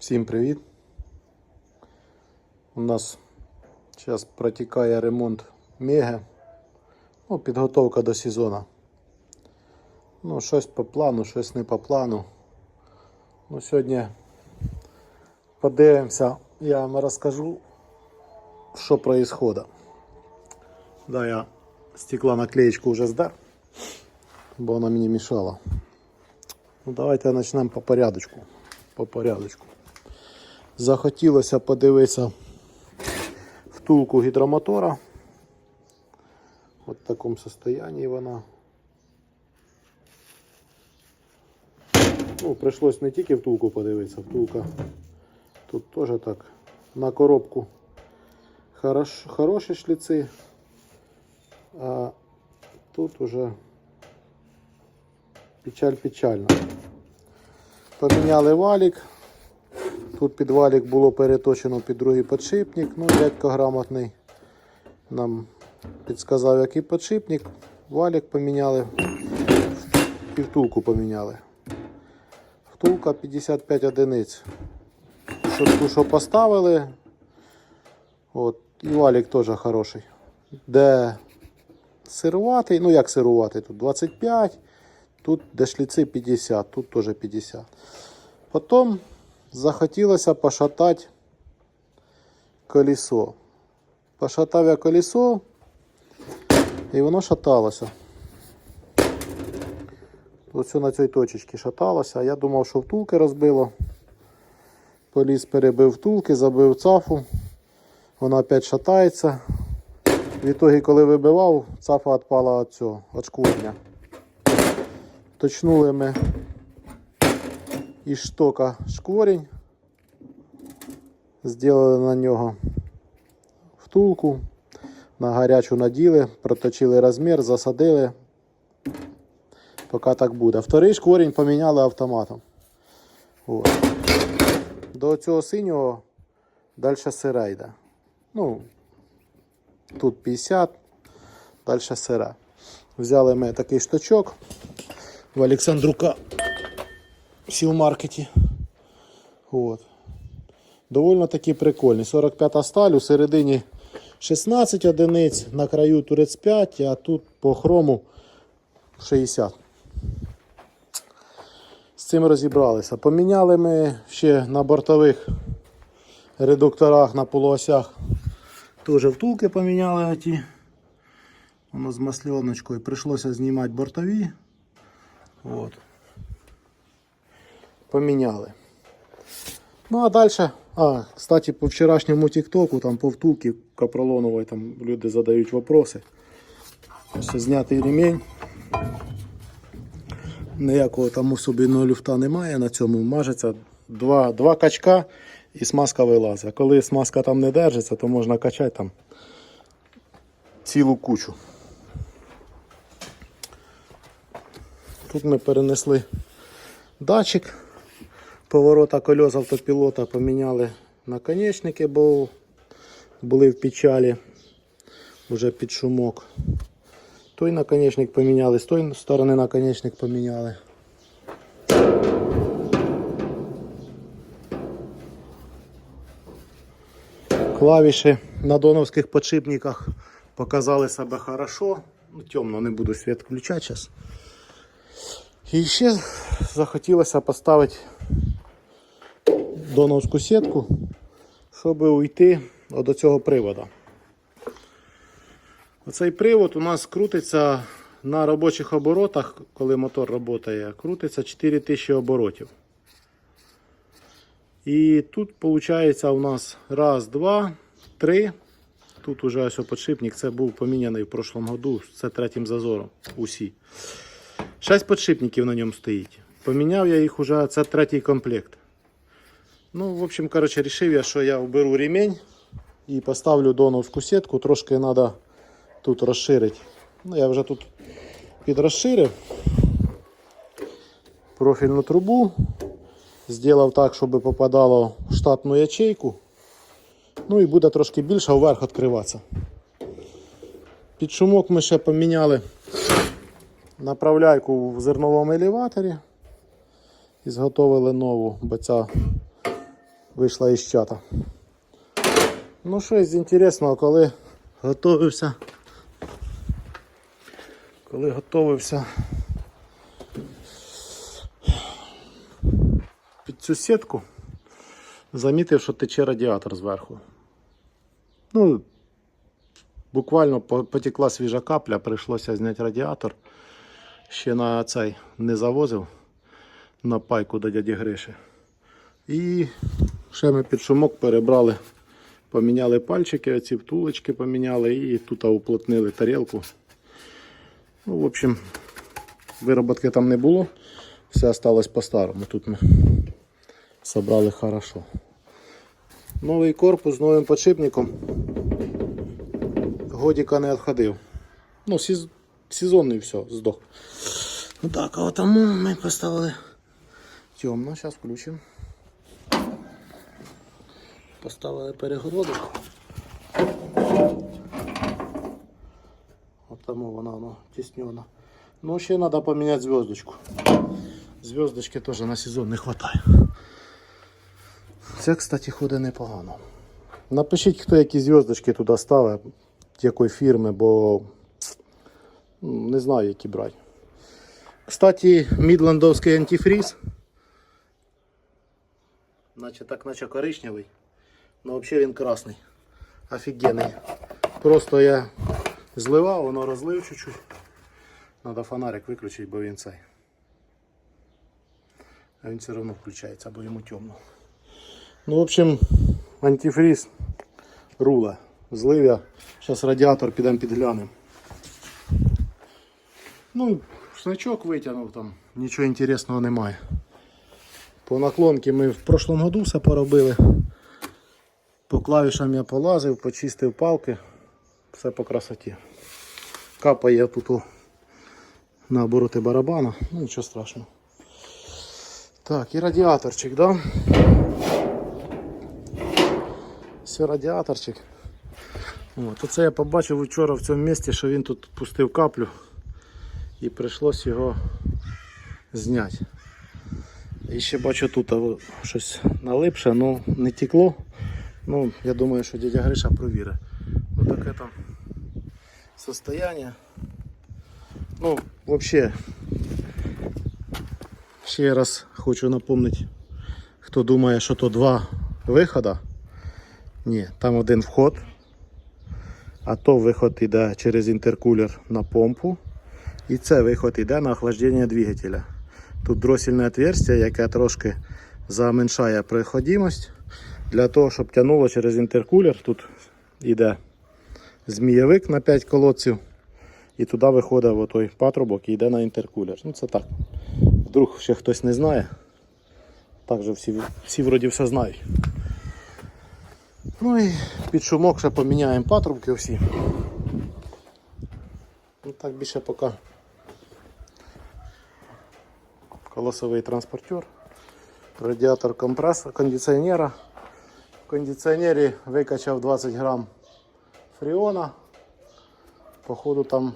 Всім привіт! У нас зараз протікає ремонт Меги. Ну, підготовка до сезону. Ну, щось по плану, щось не по плану. Ну, сьогодні подивимося, я вам розкажу, що відбувається. Да, я стекла наклеечку вже здер, бо вона мені мішала. Ну, давайте почнемо по порядочку. По порядочку. Захотілося подивитися втулку гідромотора. От в такому состоянии вона. Ну, прийшлось не тільки втулку подивитися, втулка тут теж так на коробку хорош, хороші шліци, а тут уже печаль-печально. Поміняли валік. Тут під валік було переточено під другий подшипник. Ну, дядько грамотний нам підсказав, який подшипник. Валік поміняли, і втулку поміняли. Втулка 55 одиниць. Що, ту, що поставили. От, і валік теж хороший. Де сируватий, ну як сируватий, тут 25, тут де шліци 50, тут теж 50. Потім захотілося пошатати колесо. Пошатав я колесо, і воно шаталося. Ось на цій точці шаталося. Я думав, що втулки розбило. Поліз перебив втулки, забив цафу. Вона опять шатається. В ітогі, коли вибивав, цафа відпала від цього, від шкурення. Точнули ми із штока шкворень. Зробили на нього втулку, на гарячу наділи, проточили розмір, засадили. Поки так буде. Вторий шкворень поміняли автоматом. От. До цього синього далі сире йде. Ну, тут 50, далі сире. Взяли ми такий шточок в Олександрука в сілмаркеті. От. Довольно таки прикольний. 45 сталь, у середині 16 одиниць, на краю турець 5, а тут по хрому 60. З цим розібралися. Поміняли ми ще на бортових редукторах на полуосях. Теж втулки поміняли ті. Воно з масльоночкою. Прийшлося знімати бортові. От. Поміняли. Ну а далі, а, кстати, по вчорашньому тіктоку, там по втулці капролонової, там люди задають вопроси. Ось знятий ремінь. Ніякого там особливого люфта немає на цьому. Мажеться два, два качка і смазка вилазить. Коли смазка там не держиться, то можна качати там цілу кучу. Тут ми перенесли датчик поворота колес автопілота, поміняли наконечники, бо були в печалі вже під шумок. Той наконечник поміняли, з тої сторони наконечник поміняли. Клавіші на доновських подшипниках показали себе хорошо. Ну, темно, не буду світ включати зараз. І ще захотілося поставити доновську сітку, щоб уйти до цього приводу. Оцей привод у нас крутиться на робочих оборотах, коли мотор працює, крутиться 4000 оборотів. І тут виходить у нас раз, два, три. Тут уже ось подшипник, це був поміняний в прошлом году, це третім зазором. Усі. Шесть подшипників на ньому стоїть. Поміняв я їх уже, це третій комплект. Ну, в общем, короче, рішив я, що я уберу ремень і поставлю доновську сітку. Трошки треба тут розширити. Ну, я вже тут підрозширив профільну трубу. Зробив так, щоб попадало в штатну ячейку. Ну і буде трошки більше вверх відкриватися. Під шумок ми ще поміняли направляйку в зерновому елеваторі і зготовили нову, бо ця вийшла із чата. Ну, що із інтересного, коли готувався. Коли готувався під цю сітку, замітив, що тече радіатор зверху. Ну, буквально потекла свіжа капля, прийшлося зняти радіатор. Ще на цей не завозив на пайку до дяді Гриші. І ще ми під шумок перебрали, поміняли пальчики, оці втулочки поміняли і тут уплотнили тарілку. Ну, в общем, вироботки там не було, все осталось по-старому. Тут ми собрали хорошо. Новий корпус з новим подшипником. Годіка не відходив. Ну, сіз... сезонний все, здох. Ну так, а тому ми поставили темно, зараз включимо. Поставили перегородок. От тому вона ну, тіснена. Ну, ще треба поміняти зв'язочку. Зв'язочки теж на сезон не вистачає. Це, кстати, ходить непогано. Напишіть, хто які зв'язочки туди ставить, якої фірми, бо не знаю, які брати. Кстати, мідландовський антифріз. Наче так, наче коричневий. Ну взагалі він красний. Офігенний. Просто я зливав, воно розлив чуть-чуть. Надо фонарик виключити, бо він цей. А він все одно включається, бо йому темно. Ну, в общем, антифриз рула. Злив я. Зараз радіатор підемо підглянемо. Ну, значок витягнув там, нічого інтересного немає. По наклонки ми в прошлом году все поробили. По клавішам я полазив, почистив палки. Все по красоті. Капає тут на обороти барабана. Ну нічого страшного. Так, і радіаторчик, да? Все, радіаторчик. От, оце я побачив вчора в цьому місці, що він тут пустив каплю і прийшлось його зняти. І ще бачу тут щось налипше, ну не текло. Ну, я думаю, що дядя Гриша провірить. Отаке там состояние. Ну, взагалі, ще раз хочу напомнити, хто думає, що то два виходи. Ні, там один вход, а то виход йде через інтеркулер на помпу. І це виход йде на охлаждення двигателя. Тут дросільне отверстие, яке трошки заменшає проходимость. Для того, щоб тягнуло через інтеркулер, тут йде змієвик на 5 колодців. І туди виходить в той патрубок і йде на інтеркулер. Ну це так. Вдруг ще хтось не знає. Так же всі, всі вроді все знають. Ну і під шумок ще поміняємо патрубки всі. Ну так більше поки. Колосовий транспортер, радіатор компресора, кондиціонера. Кондиціонері викачав 20 грам фріона. Походу там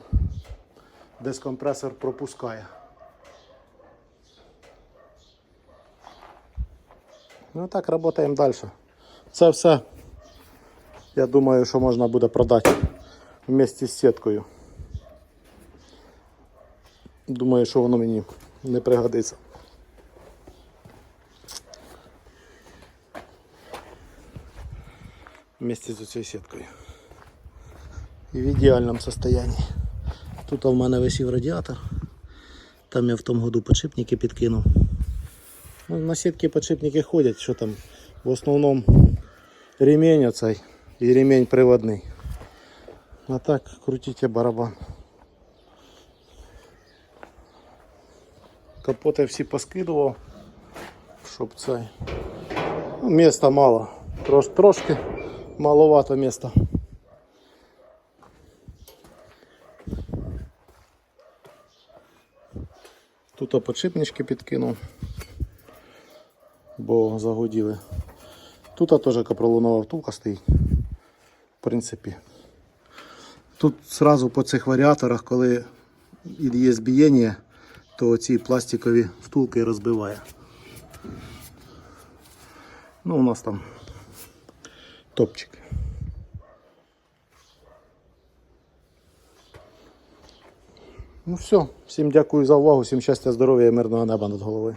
десь компресор пропускає. Ну так, працюємо далі. Це все. Я думаю, що можна буде продати вместе з сіткою. Думаю, що воно мені не пригодиться. Вместе з цією сіткою. І в ідеальному состоянии. Тут у мене висів радіатор. Там я в тому году подшипники підкинув. Ну, на сітки подшипники ходять, що там в основному ремень оцей і ремень приводний. А так крутите барабан. Капоти всі поскидував, щоб цей. Ну, міста мало. Трош, трошки маловато міста. Тут подшипнички підкинув, бо загоділи. Тут теж капролунова втулка стоїть. В принципі. Тут сразу по цих варіаторах, коли є збієння, то ці пластикові втулки розбиває. Ну, у нас там топчик. Ну все, всім дякую за увагу, всім щастя, здоров'я мирного неба над головою.